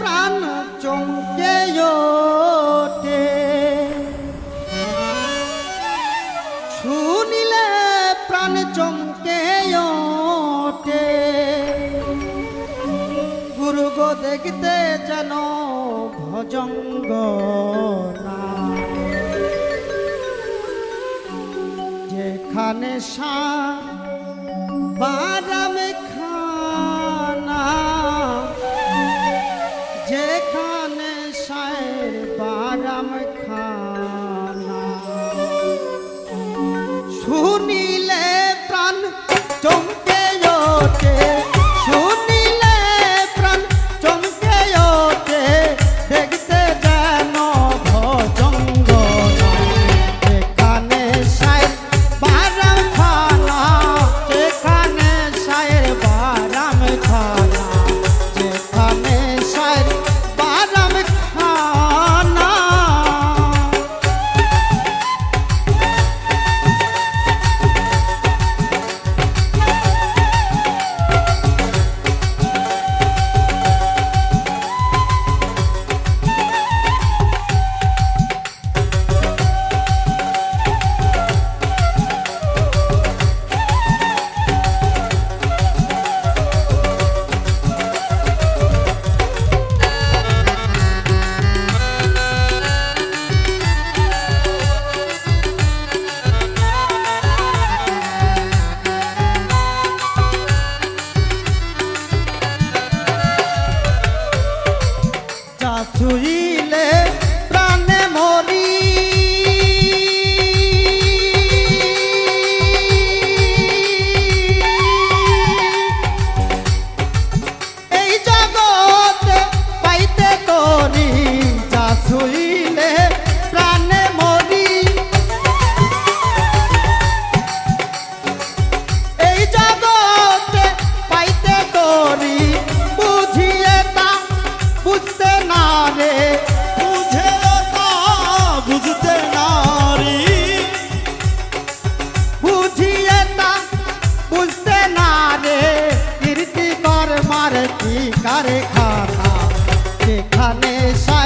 প্রাণ চমকে শুনিলে প্রাণ চমকে ওঠে। গুরু গো দেখতে যেন ভজঙ্গ যেখানে সা বাদাম যা কি কারে খানা যেখানে সার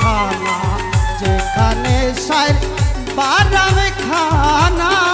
খানা যেখানে সার বারাম খানা।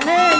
밤에